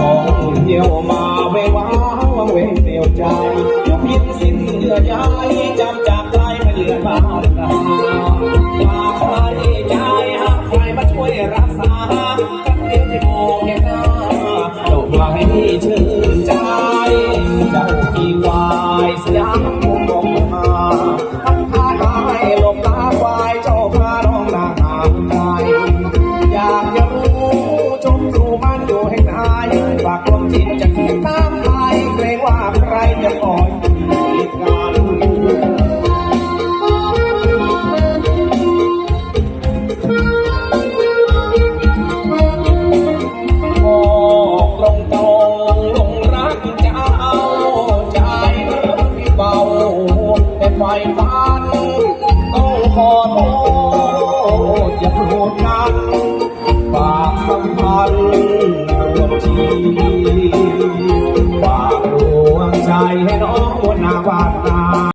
ของเที่ยวมาเวว้าวังเวงเตียวใจยุบยินสิ้นเหลือย้ายจำจากไกลไม่เหลือบ้านกันมาใครใจหากใครมาช่วยรักษากันเดียวที่มองเห็นหน้าโลกมาให้ชื่นใจเจ้ากี่วายสยามมุมมองมาทั้งทายลมตาควายเจ้าพาน้องนางกายอยากจะรู้ อายฝากความจิตจะเขียนตามไปเกรงว่าใครจะคอยกีดกันมองลงตรงลงรักเจ้าใจเริ่มเบาแต่ไฟฟัน วมชีฝากดวงใจให้น้องบนนาวาตา